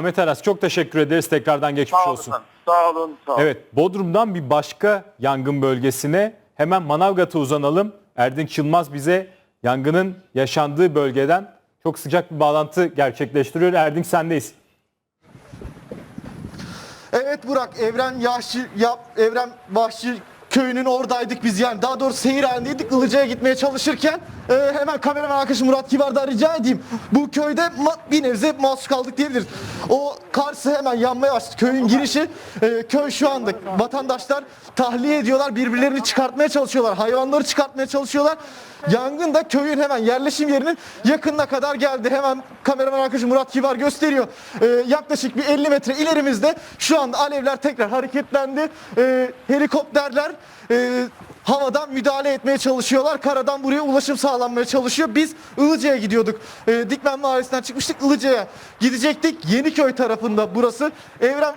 Ahmet Aras çok teşekkür ederiz. Tekrardan geçmiş Sağ olun. olsun. Sağ olun. Sağ olun. Evet, Bodrum'dan bir başka yangın bölgesine hemen Manavgat'a uzanalım. Erdinç Yılmaz bize yangının yaşandığı bölgeden çok sıcak bir bağlantı gerçekleştiriyor. Erdinç sendeyiz. Evet Burak, Evren Yahşi, ya, Evren Vahşi köyünün oradaydık biz yani. Daha doğrusu seyir halindeydik. Ilıca'ya gitmeye çalışırken e, hemen kameraman arkadaşım Murat Kibar'dan rica edeyim. Bu köyde bir nebze mahsus kaldık diyebiliriz. O karşı hemen yanmaya başladı. Köyün girişi, e, köy şu anda vatandaşlar tahliye ediyorlar. Birbirlerini çıkartmaya çalışıyorlar. Hayvanları çıkartmaya çalışıyorlar. Yangın da köyün hemen yerleşim yerinin yakınına kadar geldi. Hemen kameraman arkadaşım Murat Kibar gösteriyor. Ee, yaklaşık bir 50 metre ilerimizde şu anda alevler tekrar hareketlendi. Ee, helikopterler e, havadan müdahale etmeye çalışıyorlar. Karadan buraya ulaşım sağlanmaya çalışıyor. Biz Ilıca'ya gidiyorduk. Ee, Dikmen Mahallesi'nden çıkmıştık Ilıca'ya gidecektik. Yeniköy tarafında burası. Evren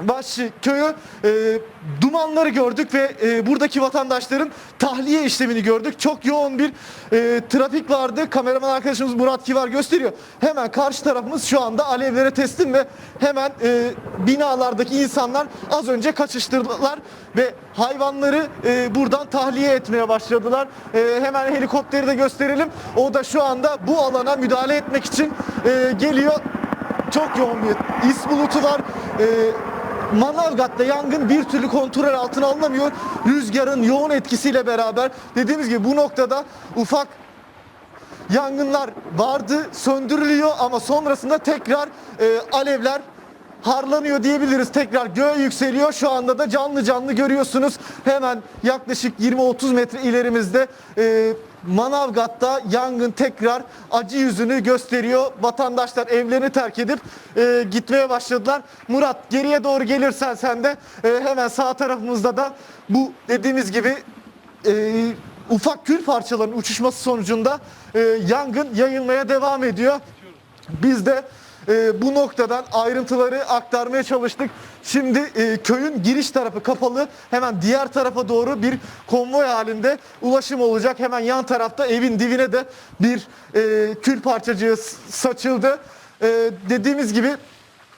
Başçı köyü e, dumanları gördük ve e, buradaki vatandaşların tahliye işlemini gördük. Çok yoğun bir e, trafik vardı. Kameraman arkadaşımız Murat Kivar gösteriyor. Hemen karşı tarafımız şu anda alevlere teslim ve hemen e, binalardaki insanlar az önce kaçıştırdılar ve hayvanları e, buradan tahliye etmeye başladılar. E, hemen helikopteri de gösterelim. O da şu anda bu alana müdahale etmek için e, geliyor. Çok yoğun bir is bulutu var. Ee, Manavgat'ta yangın bir türlü kontrol altına alınamıyor. Rüzgarın yoğun etkisiyle beraber dediğimiz gibi bu noktada ufak yangınlar vardı, söndürülüyor ama sonrasında tekrar e, alevler harlanıyor diyebiliriz. Tekrar göğe yükseliyor. Şu anda da canlı canlı görüyorsunuz. Hemen yaklaşık 20-30 metre ilerimizde e, Manavgat'ta yangın tekrar acı yüzünü gösteriyor. Vatandaşlar evlerini terk edip e, gitmeye başladılar. Murat geriye doğru gelirsen sen de e, hemen sağ tarafımızda da bu dediğimiz gibi e, ufak kül parçalarının uçuşması sonucunda e, yangın yayılmaya devam ediyor. Biz de e, bu noktadan ayrıntıları aktarmaya çalıştık. Şimdi e, köyün giriş tarafı kapalı. Hemen diğer tarafa doğru bir konvoy halinde ulaşım olacak. Hemen yan tarafta evin dibine de bir e, kül parçacığı saçıldı. E, dediğimiz gibi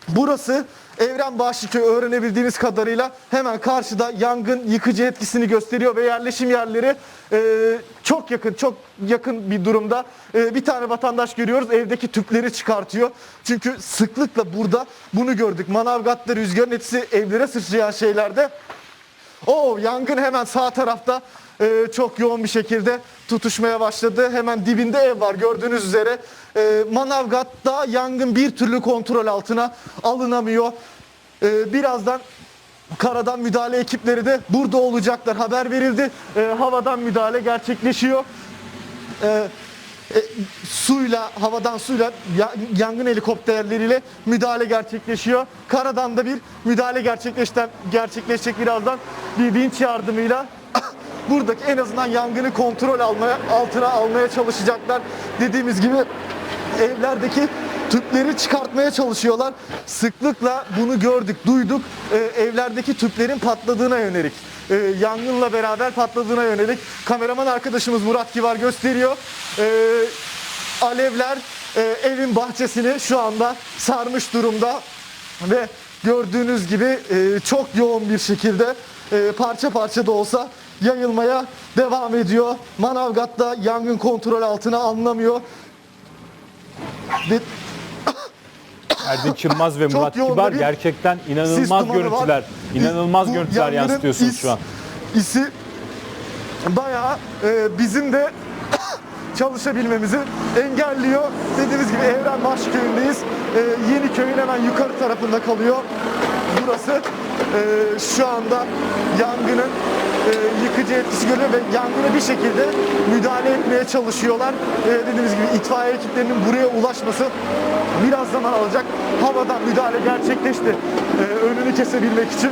Burası Evren Bahşiköy öğrenebildiğimiz kadarıyla hemen karşıda yangın yıkıcı etkisini gösteriyor ve yerleşim yerleri e, çok yakın çok yakın bir durumda. E, bir tane vatandaş görüyoruz evdeki tüpleri çıkartıyor. Çünkü sıklıkla burada bunu gördük. Manavgat'ta rüzgarın etkisi evlere sıçrayan şeylerde o yangın hemen sağ tarafta e, çok yoğun bir şekilde tutuşmaya başladı. Hemen dibinde ev var gördüğünüz üzere. E, Manavgat'ta yangın bir türlü kontrol altına alınamıyor. E, birazdan karadan müdahale ekipleri de burada olacaklar. Haber verildi. E, havadan müdahale gerçekleşiyor. E, e, suyla, havadan suyla ya- yangın helikopterleriyle müdahale gerçekleşiyor. Karadan da bir müdahale gerçekleşten, gerçekleşecek birazdan bir vinç yardımıyla buradaki en azından yangını kontrol almaya, altına almaya çalışacaklar. Dediğimiz gibi evlerdeki tüpleri çıkartmaya çalışıyorlar. Sıklıkla bunu gördük, duyduk. Ee, evlerdeki tüplerin patladığına yönelik. e, yangınla beraber patladığına yönelik. Kameraman arkadaşımız Murat Kivar gösteriyor. Ee, alevler e, evin bahçesini şu anda sarmış durumda ve gördüğünüz gibi e, çok yoğun bir şekilde e, parça parça da olsa yayılmaya devam ediyor. Manavgat'ta yangın kontrol altına alınamıyor. Ve Erdinç Yılmaz ve Murat Kibar gerçekten inanılmaz dumanı var. görüntüler, inanılmaz Bu görüntüler yangının yansıtıyorsunuz is- şu an. isi bayağı e, bizim de çalışabilmemizi engelliyor. Dediğimiz gibi Evren Başköy'ündeyiz. E, yeni köyün hemen yukarı tarafında kalıyor. Burası e, şu anda yangının e, yıkıcı etkisi görüyor ve yangına bir şekilde müdahale etmeye çalışıyorlar. E, dediğimiz gibi itfaiye ekiplerinin buraya ulaşması biraz zaman alacak. Havadan müdahale gerçekleşti. E, önünü kesebilmek için.